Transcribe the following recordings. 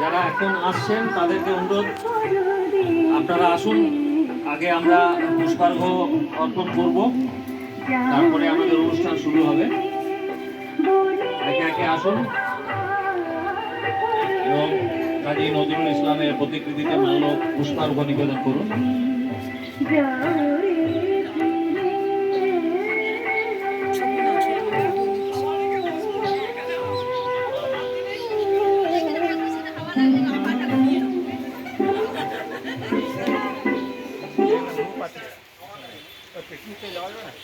যারা এখন আসছেন, তাদেরকে অনুরোধ, আপনারা আসুন। আগে আমরা পুষ্পার্ঘ অর্পণ করব। তারপরে আমাদের অনুষ্ঠান শুরু হবে। একে একে আসুন। এবং কাজী নজরুল ইসলামের প্রতিকৃতিতে মাল্য পুষ্পার্ঘ নিবেদন করুন।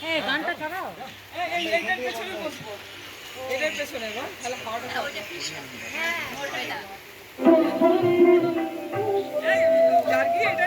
এই গানটা চালাও এই এইটার পেছনে বসবো এটার পেছনে গো তাহলে হাওয়াটা এই গার্গি এটা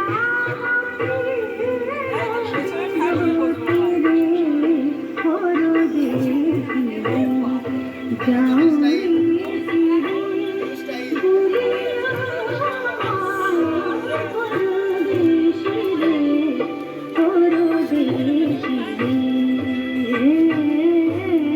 Áo.